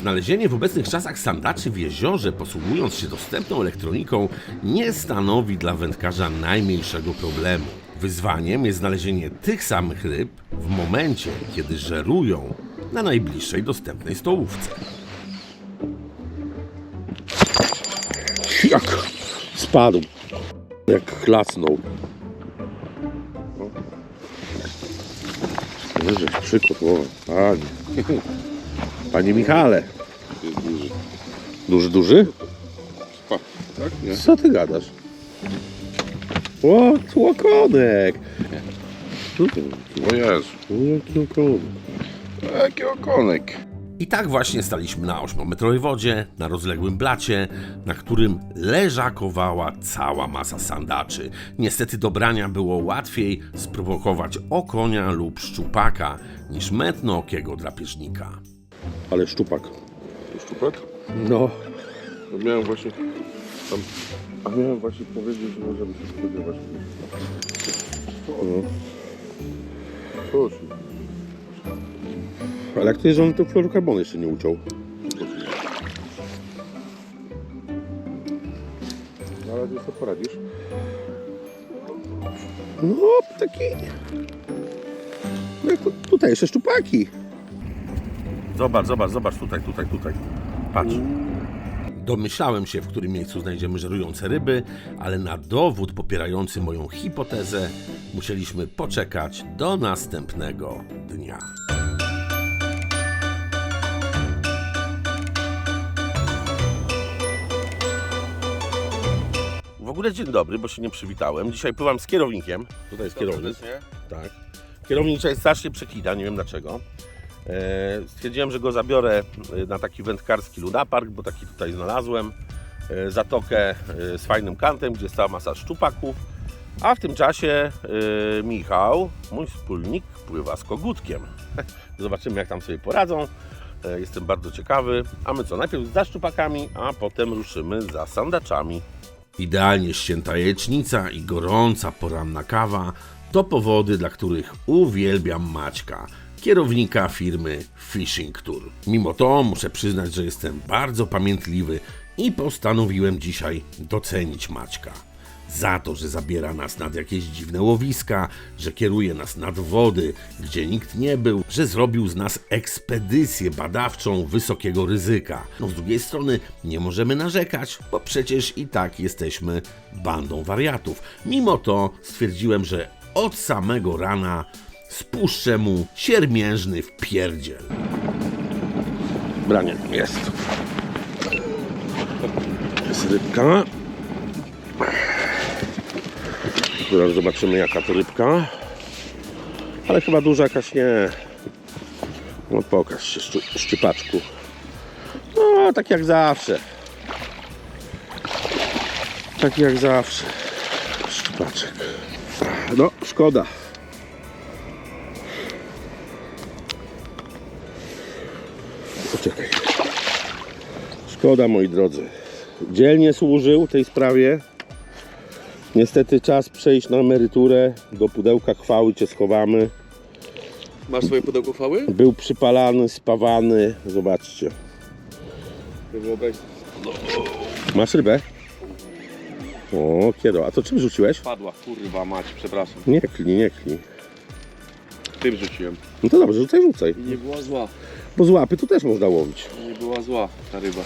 Znalezienie w obecnych czasach sandaczy w jeziorze, posługując się dostępną elektroniką, nie stanowi dla wędkarza najmniejszego problemu. Wyzwaniem jest znalezienie tych samych ryb w momencie, kiedy żerują na najbliższej dostępnej stołówce. Jak spadł. Jak klasnął. Żeś przykotował. Panie. Panie Michale. Duży. Duży, duży? Pa, tak? Nie? Co ty gadasz? O, tłokonek. O Jezu. Jaki okonek. Jaki okonek. I tak właśnie staliśmy na 8-metrowej wodzie, na rozległym blacie, na którym leżakowała cała masa sandaczy. Niestety do brania było łatwiej sprowokować okonia lub szczupaka niż metnookiego drapieżnika. Ale szczupak. Szczupak? No. No miałem właśnie tam... A miałem właśnie powiedzieć, że możemy się spodziewać. no. Chodź. Ale jak to jest, że on to fluorokarbonu jeszcze nie uciął? Na razie co poradzisz? No, taki... No, tu- tutaj jeszcze szczupaki. Zobacz, zobacz, zobacz, tutaj, tutaj, tutaj. Patrz. Domyślałem się, w którym miejscu znajdziemy żerujące ryby, ale na dowód popierający moją hipotezę musieliśmy poczekać do następnego dnia. W ogóle dzień dobry, bo się nie przywitałem. Dzisiaj pływam z kierownikiem. Tutaj jest kierownik. Tak. Kierownik dzisiaj strasznie przekida, nie wiem dlaczego. E, Stwierdziłem, że go zabiorę e, na taki wędkarski lunapark, bo taki tutaj znalazłem. E, Zatokę z fajnym kantem, gdzie stała masa szczupaków. A w tym czasie Michał, mój wspólnik, pływa z kogutkiem. Zobaczymy, jak tam sobie poradzą. Jestem bardzo ciekawy. A my co? Najpierw za szczupakami, a potem ruszymy za sandaczami. Idealnie ścięta jajecznica i gorąca poranna kawa to powody, dla których uwielbiam Maćka, kierownika firmy Fishing Tour. Mimo to muszę przyznać, że jestem bardzo pamiętliwy i postanowiłem dzisiaj docenić Maćka. Za to, że zabiera nas nad jakieś dziwne łowiska, że kieruje nas nad wody, gdzie nikt nie był, że zrobił z nas ekspedycję badawczą wysokiego ryzyka. No z drugiej strony nie możemy narzekać, bo przecież i tak jesteśmy bandą wariatów. Mimo to stwierdziłem, że od samego rana spuszczę mu siermiężny wpierdziel. Branie jest. Jest rybka. Zaraz zobaczymy jaka to rybka. Ale chyba duża jakaś nie. No pokaż się szczypaczku. No tak jak zawsze. Tak jak zawsze. Szczypaczek. No szkoda. Szkoda, moi drodzy. Dzielnie służył tej sprawie. Niestety czas przejść na emeryturę. Do pudełka chwały cię schowamy. Masz swoje pudełko chwały? Był przypalany, spawany. Zobaczcie. Masz rybę? O, kiedo. A to czym rzuciłeś? Padła, kurwa mać, przepraszam. Nie klnij, nie klnij. Tym rzuciłem. No to dobrze, rzucaj, rzucaj. I nie była zła. Bo z łapy tu też można łowić. Nie była zła ta ryba.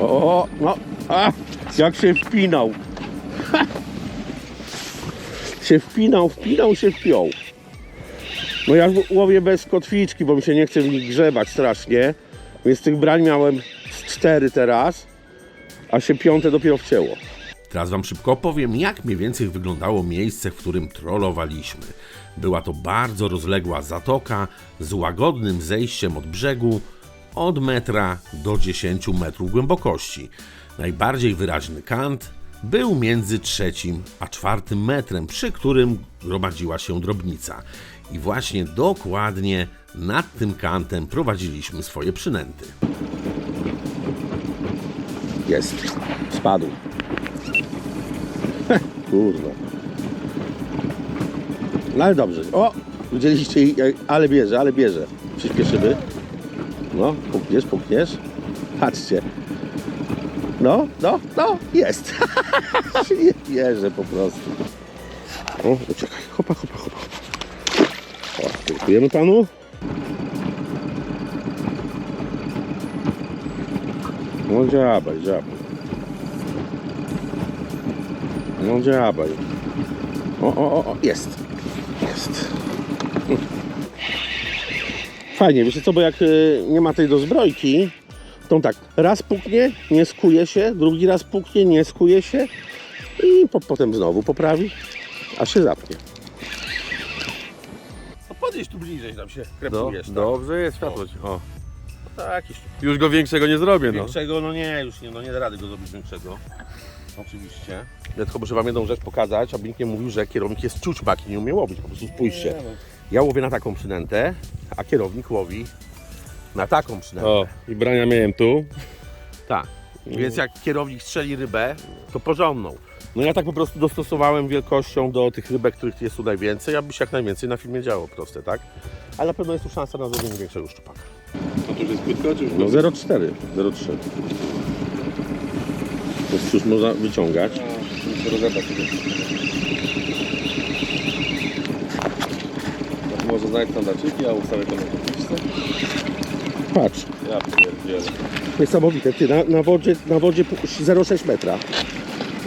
O, no, a, jak się wpinał. się wpinał, wpinał, się wpiął. No ja łowię bez kotwiczki, bo mi się nie chce w nich grzebać strasznie. Więc tych brań miałem cztery teraz, a się piąte dopiero wcięło. Teraz Wam szybko opowiem, jak mniej więcej wyglądało miejsce, w którym trollowaliśmy. Była to bardzo rozległa zatoka z łagodnym zejściem od brzegu od metra do 10 metrów głębokości. Najbardziej wyraźny kant był między trzecim a czwartym metrem, przy którym gromadziła się drobnica. I właśnie dokładnie nad tym kantem prowadziliśmy swoje przynęty. Jest. Spadł. Heh, Kurwa. No ale dobrze. O! Widzieliście, ale bierze, ale bierze. Przyspieszymy. No, pukniesz, pukniesz. Patrzcie. No, no, no, jest. Nie wierzę po prostu. O, uciekaj. Hopa, hopa, hopa. O, dziękujemy panu. No dziabaj, dziabaj. No dziabaj. O, o, o, o, jest. Jest. Fajnie, wiecie co, bo jak y, nie ma tej dozbrojki, to tak, raz puknie, nie skuje się, drugi raz puknie, nie skuje się i po, potem znowu poprawi, aż się zapnie. No podjedź tu bliżej, tam się Do, krepujesz. tak? dobrze jest światło. O. Tak, jakieś Już go większego nie zrobię, no. Większego, no nie, już nie, no nie da rady go zrobić większego. Oczywiście. Ja tylko muszę wam jedną rzecz pokazać, aby nikt nie mówił, że kierownik jest ciućbak i nie umie łowić. Po prostu spójrzcie. Ja łowię na taką przynętę, a kierownik łowi na taką przynętę. O, i brania miałem tu. Tak. Więc jak kierownik strzeli rybę, to porządną. No ja tak po prostu dostosowałem wielkością do tych rybek, których jest tu najwięcej, aby się jak najwięcej na filmie działo, proste, tak? Ale na pewno jest tu szansa na zrobienie większego szczupaka. To już jest krótko, czy już No 0,4, 0,3. Więc już można wyciągać. Muszę rozebrać. A Może znaleźć standardziki, a ustawię to na kopiczce? Patrz, Ja pierdzielę. niesamowite. Ty, na, na, wodzie, na wodzie pu- 0,6 metra.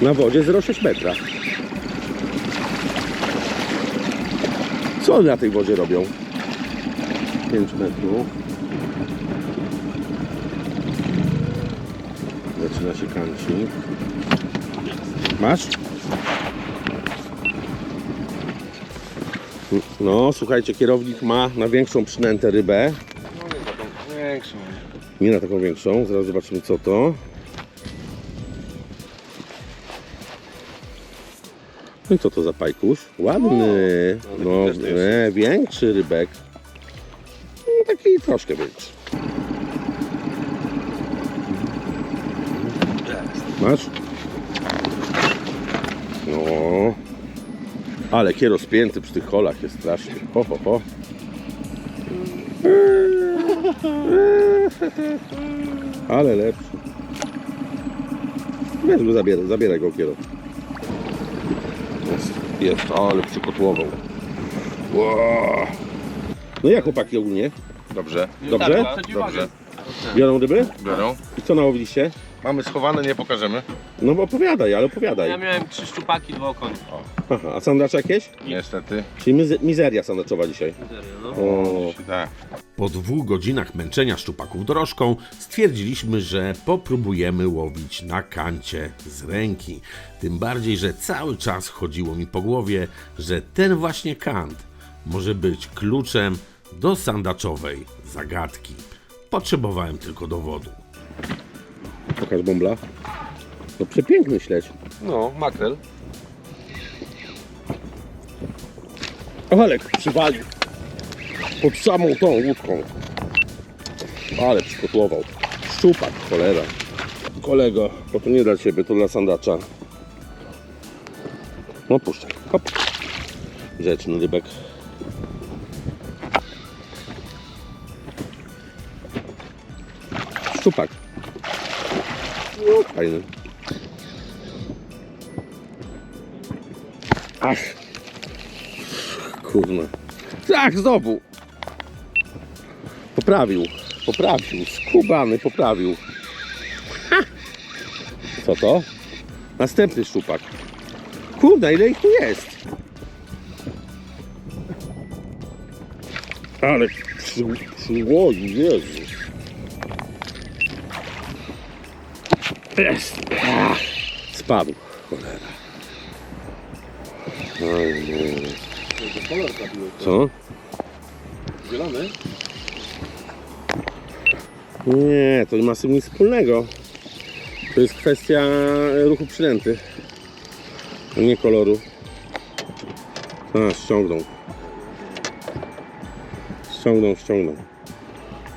Na wodzie 0,6 metra. Co oni na tej wodzie robią? 5 metrów. Zaczyna się kancik. Masz? No, słuchajcie, kierownik ma na większą przynętę rybę. Większą. Nie na taką większą, zaraz zobaczymy co to. No i co to za pajkusz? Ładny. No, też jest. nie, większy rybek. No, taki troszkę większy. Masz? No. Ale kiero spięty przy tych holach jest strasznie. Ho, ho, ho. Ale lepszy. Weź go zabieraj, zabieraj go kiero. Jest, jest, ale przykotłował. Wow. No jak chłopaki ogólnie? Dobrze. Dobrze? Dobrze. Biorą ryby? Biorą. I co nałowiliście? Mamy schowane, nie pokażemy. No bo opowiadaj, ale opowiadaj. Ja miałem trzy szczupaki, dwa okonie. Aha, a sandacze jakieś? Niestety. Czyli mize- mizeria sandaczowa dzisiaj. Serio, no. O, Tak. Po dwóch godzinach męczenia szczupaków dorożką stwierdziliśmy, że popróbujemy łowić na kancie z ręki. Tym bardziej, że cały czas chodziło mi po głowie, że ten właśnie kant może być kluczem do sandaczowej zagadki. Potrzebowałem tylko dowodu. Pokaż bąbla. No przepiękny śledź. No, makrel. Ale przywalił. Pod samą tą łódką. Ale przykotłował. Szczupak, cholera. Kolego, to nie dla ciebie, to dla sandacza. No puszczaj. Hop. Rzeczny rybek. Szczupak. Fajny. Ach. Kurna. Tak, znowu. Poprawił. Poprawił. Skubany poprawił. Ha! Co to? Następny szczupak. Kurde, ile ich tu jest? Ale przy, przyłoził, Jezu. Jest. Ach, spadł. Cholera. Oj, nie. Co? Zielony? Nie, to nie ma z tym nic wspólnego. To jest kwestia ruchu przynęty. Nie koloru. A, ściągnął. Ściągnął, ściągnął.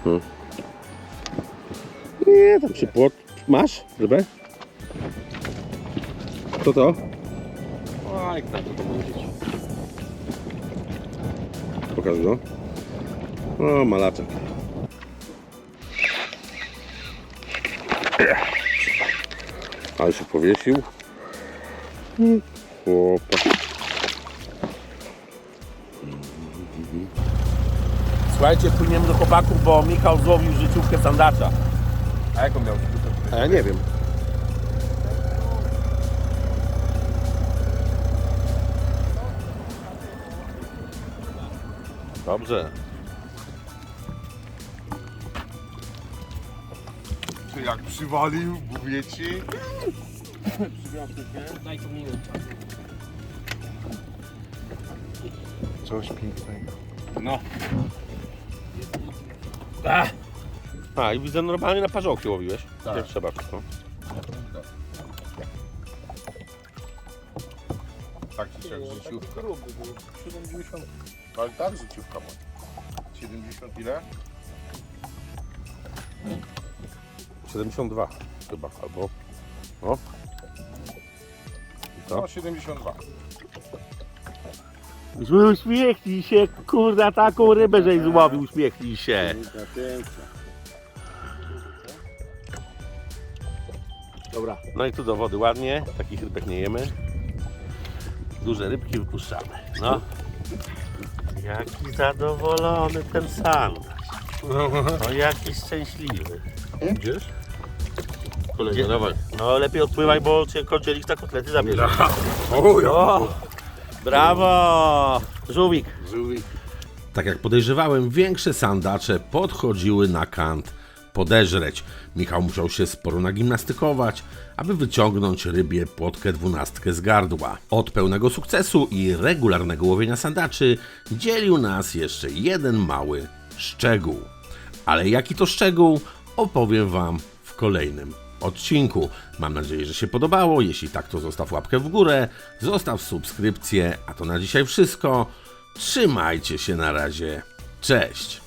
No. Nie, tam się płot... Masz rybę? Co to? Oj, tak to powiedzieć. Pokaż go. O, malaczek. Ale się powiesił. Chłopak. Słuchajcie, płyniemy do chłopaków, bo Michał złowił życiówkę sandacza. A jaką miał A ja nie wiem. Dobrze. Czy jak przywalił, mówię ci? Daj tu minut. Coś pięknego. No. A, i widzę normalnie na parzałki łowiłeś. Tak. Nie trzeba wszystko. Tak czy siak życiówka. 70. Ale tak życiówka ma. 70 ile? 72 chyba, albo... O. I co? No 72. Uśmiechnij się, kurda, taką rybę żeś złowił, uśmiechnij się. Dobra. No i tu do wody ładnie, takich rybek nie jemy. Duże rybki wypuszczamy. No. Jaki zadowolony ten sandacz. No jaki szczęśliwy. Idziesz? Gdzie? No lepiej odpływaj, bo cię kądzielik na kotlety zabierze. O, ja. O, brawo! Żółwik. Żółwik. Tak jak podejrzewałem, większe sandacze podchodziły na kant podeżreć. Michał musiał się sporo nagimnastykować, aby wyciągnąć rybie płotkę dwunastkę z gardła. Od pełnego sukcesu i regularnego łowienia sandaczy dzielił nas jeszcze jeden mały szczegół. Ale jaki to szczegół, opowiem Wam w kolejnym odcinku. Mam nadzieję, że się podobało. Jeśli tak, to zostaw łapkę w górę, zostaw subskrypcję. A to na dzisiaj wszystko. Trzymajcie się na razie. Cześć!